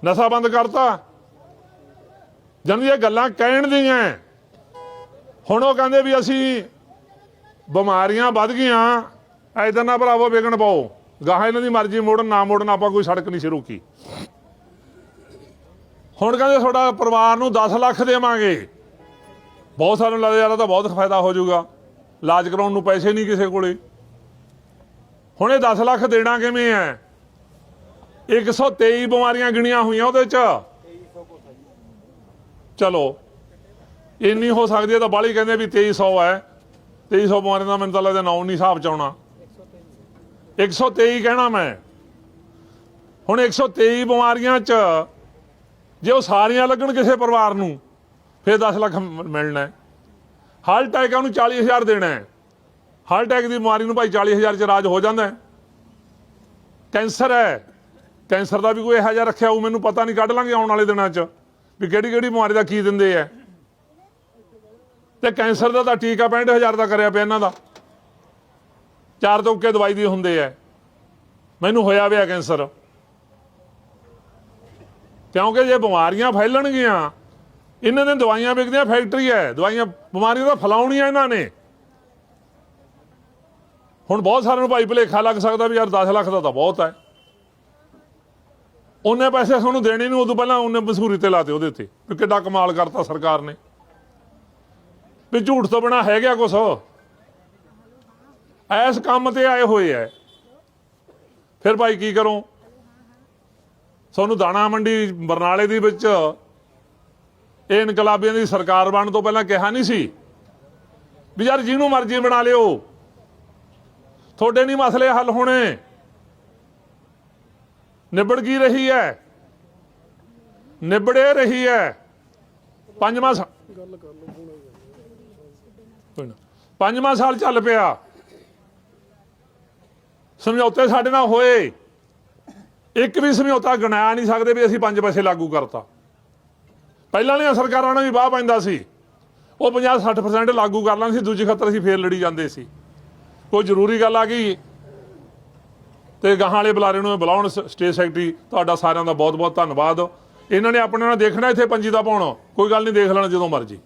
ਨਸ਼ਾ ਬੰਦ ਕਰਤਾ। ਜਨ ਇਹ ਗੱਲਾਂ ਕਹਿਣ ਦੀਆਂ ਹੈ। ਹੁਣ ਉਹ ਕਹਿੰਦੇ ਵੀ ਅਸੀਂ ਬਿਮਾਰੀਆਂ ਵੱਧ ਗਈਆਂ, ਐਦਾਂ ਨਾ ਭਰਾਵੋ ਵਿਗਣ ਪਾਓ। ਗਾਹਾਂ ਇਹਨਾਂ ਦੀ ਮਰਜ਼ੀ ਮੋੜਨ, ਨਾ ਮੋੜਨ, ਆਪਾਂ ਕੋਈ ਸੜਕ ਨਹੀਂ ਸੀ ਰੋਕੀ। ਹੁਣ ਕਹਿੰਦੇ ਤੁਹਾਡਾ ਪਰਿਵਾਰ ਨੂੰ 10 ਲੱਖ ਦੇਵਾਂਗੇ। ਬਹੁਤ ਸਾਰੇ ਨੂੰ ਲੱਗਦਾ ਯਾਰ ਤਾਂ ਬਹੁਤ ਫਾਇਦਾ ਹੋ ਜਾਊਗਾ। ਇਲਾਜ ਕਰਾਉਣ ਨੂੰ ਪੈਸੇ ਨਹੀਂ ਕਿਸੇ ਕੋਲੇ। ਹੁਣ ਇਹ 10 ਲੱਖ ਦੇਣਾ ਕਿਵੇਂ ਹੈ? 123 ਬਿਮਾਰੀਆਂ ਗਿਣੀਆਂ ਹੋਈਆਂ ਉਹਦੇ ਚ। ਚਲੋ ਇੰਨੀ ਹੋ ਸਕਦੀ ਹੈ ਤਾਂ ਬਾਲੀ ਕਹਿੰਦੇ ਵੀ 2300 ਹੈ। 2300 ਬਿਮਾਰੀਆਂ ਦਾ ਮੈਨੂੰ ਤਾਂ ਲੱਗਦਾ ਨਾਮ ਨਹੀਂ ਹਿਸਾਬ ਚ ਆਉਣਾ। 123 ਕਹਿਣਾ ਮੈਂ। ਹੁਣ 123 ਬਿਮਾਰੀਆਂ ਚ ਜੇ ਉਹ ਸਾਰੀਆਂ ਲੱਗਣ ਕਿਸੇ ਪਰਿਵਾਰ ਨੂੰ, ਫਿਰ 10 ਲੱਖ ਮਿਲਣਾ ਹੈ। ਹਾਰਟ ਅਟੈਕ ਨੂੰ 40000 ਦੇਣਾ ਹੈ। ਹਾਰਟ ਅਟੈਕ ਦੀ ਬਿਮਾਰੀ ਨੂੰ ਭਾਈ 40000 ਚ ਇਲਾਜ ਹੋ ਜਾਂਦਾ ਹੈ। ਕੈਂਸਰ ਹੈ। ਕੈਂਸਰ ਦਾ ਵੀ ਕੋਈ ਇਹੋ ਜਿਹਾ ਰੱਖਿਆ ਉਹ ਮੈਨੂੰ ਪਤਾ ਨਹੀਂ, ਕੱਢ ਲਾਂਗੇ ਆਉਣ ਵਾਲੇ ਦਿਨਾਂ 'ਚ। ਵੀ ਕਿਹੜੀ ਕਿਹੜੀ ਬਿਮਾਰੀ ਦਾ ਕੀ ਦਿੰਦੇ ਆ। ਤੇ ਕੈਂਸਰ ਦਾ ਤਾਂ ਟੀਕਾ 65000 ਦਾ ਕਰਿਆ ਪਿਆ ਇਹਨਾਂ ਦਾ। ਚਾਰ ਤੋਂ ਦਵਾਈ ਦੀ ਹੁੰਦੇ ਆ। ਮੈਨੂੰ ਹੋਇਆ ਵਿਆ ਕੈਂਸਰ। ਕਿਉਂਕਿ ਜੇ ਬਿਮਾਰੀਆਂ ਫੈਲਣਗੀਆਂ ਇਹਨਾਂ ਨੇ ਦਵਾਈਆਂ ਵਿਕਦੀਆਂ, ਫੈਕਟਰੀ ਹੈ। ਦਵਾਈਆਂ, ਬਿਮਾਰੀਆਂ ਤਾਂ ਫੈਲਾਉਣੀਆਂ ਇਹਨਾਂ ਨੇ। ਹੁਣ ਬਹੁਤ ਸਾਰਿਆਂ ਨੂੰ ਭਾਈ ਭੁਲੇਖਾ ਲੱਗ ਸਕਦਾ ਵੀ ਯਾਰ 10 ਲੱਖ ਦਾ ਤਾਂ ਬਹੁਤ ਹੈ। ਉਹਨੇ ਪੈਸੇ ਤੁਹਾਨੂੰ ਦੇਣੇ ਨਹੀਂ, ਉਦੋਂ ਪਹਿਲਾਂ ਉਹਨੇ ਮਸ਼ਹੂਰੀ ਤੇ ਲਾਤੇ ਉਹਦੇ ਤੇ ਵੀ ਕਿੱਡਾ ਕਮਾਲ ਕਰਤਾ ਸਰਕਾਰ ਨੇ। ਵੀ ਝੂਠ ਤੋਂ ਬਿਨਾ ਹੈ ਗਿਆ ਕੁਛ। ਐਸ ਕੰਮ ਤੇ ਆਏ ਹੋਏ ਐ ਫਿਰ ਭਾਈ ਕੀ ਕਰੋ? ਤੁਹਾਨੂੰ ਦਾਣਾ ਮੰਡੀ, ਬਰਨਾਲੇ ਦੇ ਵਿੱਚ ਇਹ ਇਨਕਲਾਬੀਆਂ ਦੀ ਸਰਕਾਰ ਬਣਨ ਤੋਂ ਪਹਿਲਾਂ ਕਿਹਾ ਨਹੀਂ ਸੀ ਵੀ ਯਾਰ ਜਿਹਨੂੰ ਮਰਜ਼ੀ ਬਣਾ ਲਿਓ। ਤੁਹਾਡੇ ਨਹੀਂ ਮਸਲੇ ਹੱਲ ਹੋਣੇ। ਨਿਬੜ ਕੀ ਰਹੀ ਹੈ? ਨਿਬੜੇ ਰਹੀ ਹੈ। ਪੰਜਵਾਂ ਸਾ- ਗੱਲ ਕਰ ਲਓ ਪੰਜਵਾਂ ਸਾਲ ਚੱਲ ਪਿਆ। ਸਮਝੌਤੇ ਸਾਡੇ ਨਾਲ ਹੋਏ। ਇੱਕ ਵੀ ਸਮਝੌਤਾ ਗਣਾਇਆ ਨਹੀਂ ਸਕਦੇ ਵੀ ਅਸੀਂ ਪੰਜ ਪੈਸੇ ਲਾਗੂ ਕਰਤਾ। ਪਹਿਲਾਂ ਵਾਲੀਆਂ ਸਰਕਾਰਾਂ ਨਾਲ ਵੀ ਬਾਹ ਪੈਂਦਾ ਸੀ। ਉਹ 50 60% ਲਾਗੂ ਕਰ ਲੈਣ ਸੀ, ਦੂਜੀ ਖਤਰ ਅਸੀਂ ਫੇਰ ਲੜੀ ਜਾਂਦੇ ਸੀ। ਕੋਈ ਜ਼ਰੂਰੀ ਗੱਲ ਆ ਗਈ ਤੇ ਗਾਹਾਂ ਵਾਲੇ ਬੁਲਾਰੇ ਨੂੰ ਬੁਲਾਉਣ ਸ- ਸਟੇਟ ਸੈਕਟਰੀ, ਤੁਹਾਡਾ ਸਾਰਿਆਂ ਦਾ ਬਹੁਤ ਬਹੁਤ ਧੰਨਵਾਦ। ਇਹਨਾਂ ਨੇ ਆਪਣੇ ਨਾਲ ਦੇਖਣਾ ਇੱਥੇ ਪੰਜੀ ਦਾ ਪਾਉਣਾ। ਕੋਈ ਗੱਲ ਨਹੀਂ, ਦੇਖ ਲੈਣਾ ਜਦੋਂ ਮਰਜ਼ੀ।